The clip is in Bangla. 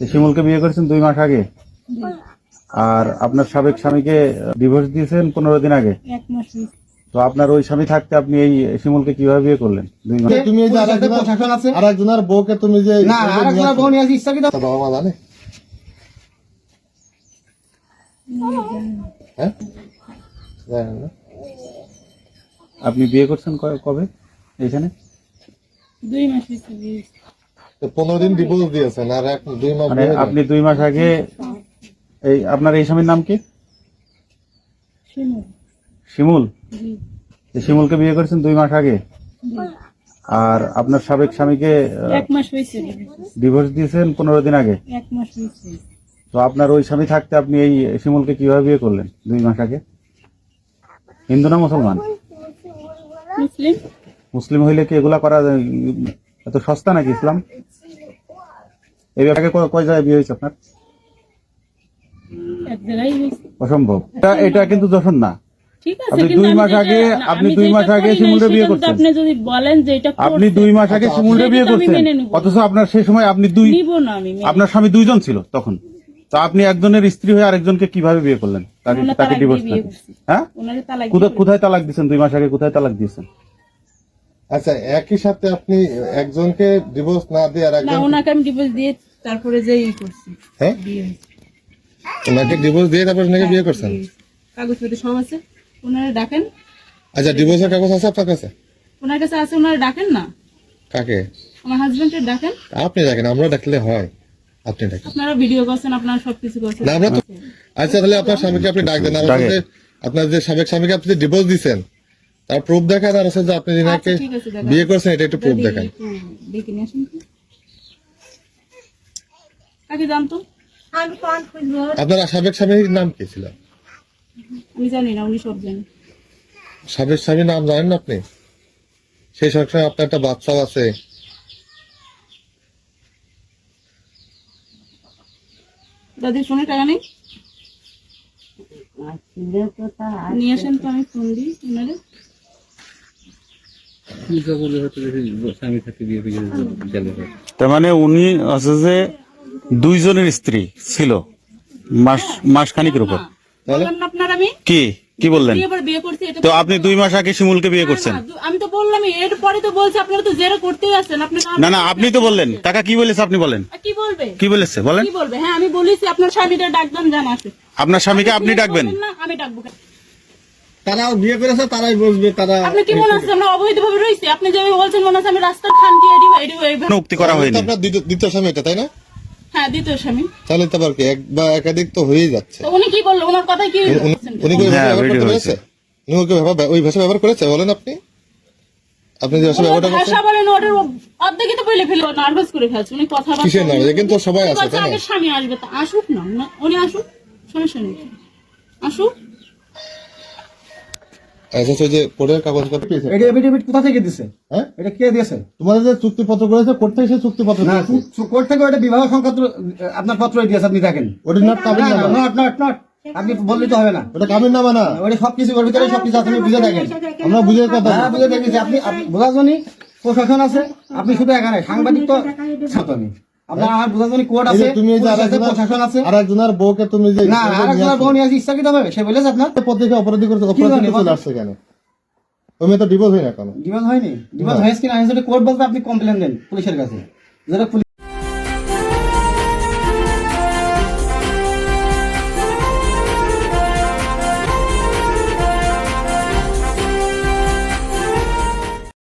শিমুলকে বিয়ে করেছেন দুই মাস আগে? আর আপনার সাবেক স্বামীকে ডিভোর্স দিয়েছেন পনেরো দিন আগে? এক মাস তো আপনার ওই স্বামী থাকতে আপনি এই শিমুলকে কীভাবে বিয়ে করলেন? দুই মাস? তুমি যে পুলিশের আরেকজনের- প্রশাসন আছে? আরেকজনের বউকে তুমি যে না আরেকজনের বাবা মা জানে? হ্যাঁ? আপনি বিয়ে করছেন কবে? এইখানে? দুই মাস পনেরো দিন ডিভোর্স দিয়েছেন আর এক দুই মাস মানে আপনি দুই মাস আগে এই আপনার এই স্বামীর নাম কি? শিমুল। শিমুল। জি এই শিমুলকে বিয়ে করেছেন দুই মাস আগে? আর আপনার সাবেক স্বামীকে এক মাস হয়েছে ডিভোর্স দিয়েছেন পনেরো দিন আগে? এক মাস হয়েছে। তো আপনার ওই স্বামী থাকতে আপনি এই শিমুলকে কীভাবে বিয়ে করলেন দুই মাস আগে? হিন্দু না মুসলমান? মুসলিম। মুসলিম হইলে কি এগুলা করা যায়? এত সস্তা নাকি ইসলাম? এই ব্যাপারে কয় জায়গায় বিয়ে হয়েছে আপনার? অসম্ভব। এটা এটা কিন্তু যশোর না। ঠিক আছে আপনি দুই মাস আগে- না, আপনি দুই মাস আগে শিমুলরে বিয়ে সেটা করছেন। আপনি যদি বলেন যে এটা আপনি দুই মাস আগে শিমুলরে বিয়ে সেটা তো আমি করছেন। অথচ আপনার সেই সময় আপনি দুই। আপনার স্বামী দুইজন ছিল তখন। তো আপনি একজনের স্ত্রী হয়ে আরেকজনকে কীভাবে বিয়ে করলেন? তাকে তাকে ডিভোর্স। হ্যাঁ? কোথায় কোথায় তালাক দিয়েছেন? দুই মাস আগে কোথায় তালাক দিয়েছেন? আচ্ছা একই সাথে আপনি একজনকে ডিভোর্স না দিয়ে আর না একজন ওনাকে আমি ডিভোর্স দিয়ে তারপরে যে ই করছি হ্যাঁ? বিয়ে হয়েছে। ওনাকে ডিভোর্স দিয়ে তারপর ওনাকে বিয়ে করছেন। কাগজপত্র সব আছে ওনারে ডাকেন। আচ্ছা ডিভোর্সের কাগজ আছে আপনার কাছে? ওনার কাছে আছে ওনারে ডাকেন না। কাকে? আমার হাজবেন্ডকে ডাকেন। আপনি ডাকেন আমরা ডাকলে হয়। আপনি ডাকেন। আপনারা ভিডিও করছেন আপনারা সবকিছু করছেন। না আমরা তো আচ্ছা। তাহলে আপনার স্বামীকে আপনি ডাক দেন। আর ডাকে। যে আপনার যে সাবেক স্বামীকে আপনি ডিভোর্স দিচ্ছেন তার প্রুফ দেখান আর হচ্ছে যে আপনি যিনাকে আচ্ছা। বিয়ে করছেন এটা একটু প্রুফ দেখান একটু ডেকে নিয়ে আসুন তো। আগে জানতো? আপনার সাবেক স্বামীর নাম কি ছিল? আমি জানি না উনি সব জানেন সাবেক স্বামীর নাম জানেন না আপনি? সেই সবসময় আপনার একটা বাচ্চাও আছে। দাদি ফোনে টাকা নেই? নিয়ে আসেন তো আমি ফোন দিই ওনারে তার মানে উনি আছে যে দুইজনের স্ত্রী ছিল মাস মাসখানিকের উপর। বললাম কি? কি বললেন? বিয়ে পরে বিয়ে করছি এটা তো আপনি দুই মাস আগে শিমুলকে বিয়ে করছেন। না, আমি তো বললামই এরপরে তো বলছি আপনারা তো জেরো করতেই আছেন আপনি না না আপনি তো বললেন। টাকা কি বলেছে আপনি বলেন? কি বলবে? কি বলেছে? বলেন। কি বলবে? হ্যাঁ আমি বলেছি আপনার স্বামীদের ডাকদাম জানা আছে। আপনার স্বামীকে আপনি ডাকবেন? না আমি ডাকবো। কেন? তারা বিয়ে করেছে তারাই বসবে তারা আপনি কি মনে হচ্ছে আমরা অবৈধ ভাবে রয়েছি? আপনি যে বলছেন মনে হচ্ছে আমি রাস্তার খান দিয়ে এডি এডি এডি- কোনো উক্তি করা হয়নি। আপনার দ্বিতীয়- দ্বিতীয় স্বামী এটা তাই না? হ্যাঁ দ্বিতীয় স্বামী। তাহলে তো কি এক বা একাধিক তো হয়েই যাচ্ছে। উনি কি বলল? ওনার কথাই কি উনি- হ্যাঁ, ব্যবহার video করতে হয়েছে। উনি ওকে ওই ভাষা ব্যবহার করেছে বলেন আপনি। আপনি যে ভাষা ওনার করছেন ভাষা বলেন ওটার অর্ধেকই তো বলে ফেলে নার্ভাস করে ফেলছে উনি কথা কিসের কিন্তু সবাই আছে তাই না? স্বামী আসবে তা আসুক না উনি- উনি আসুক সমস্যা নেই। আসুক। ওই যে পরের কাগজপত্র পেয়েছে এটা এফিডেভিট কোথা থেকে দিছে? হ্যাঁ? এটা কে দিয়েছে? তোমাদের যে চুক্তিপত্র করেছে করতে এসে চুক্তিপত্র না দিয়েছে। কোর্ট থেকে ওটা বিবাহ সংক্রান্ত আপনার পত্র দিয়েছে আপনি দেখেন। ওটা নট কাবিন নামা। নট নট নট আপনি বললে তো হবে না। ওটা কাবিন নামা না। ওটা সবকিছু ওর ভিতরে সবকিছু আপনি বুঝে দেখেন। আমরা বুঝে কথা হ্যাঁ বুঝে দেখেছি। আপনি আপনি বোঝার জন্য প্রশাসন আছে। আপনি শুধু এখানে সাংবাদিক তো ছাত্র আমি আপনার আর বোঝার জন্য কোর্ট আছে তুমি যে পুলিশ আছে, প্রশাসন আছে। আরেকজনের বউকে তুমি যে না আরেকজনের বোন আছে ইচ্ছাকৃত হবে সে বলেছে আপনার? পত্রিকা অপরাধী করতে অপরাধী চলে আসছে কেন? ওই তো ডিভোর্স হয় না কেন ডিভোর্স হয়নি? ডিভোর্স হয়েছে কিনা? কোর্ট বলতে আপনি কমপ্লেন দেন পুলিশের কাছে। যেটা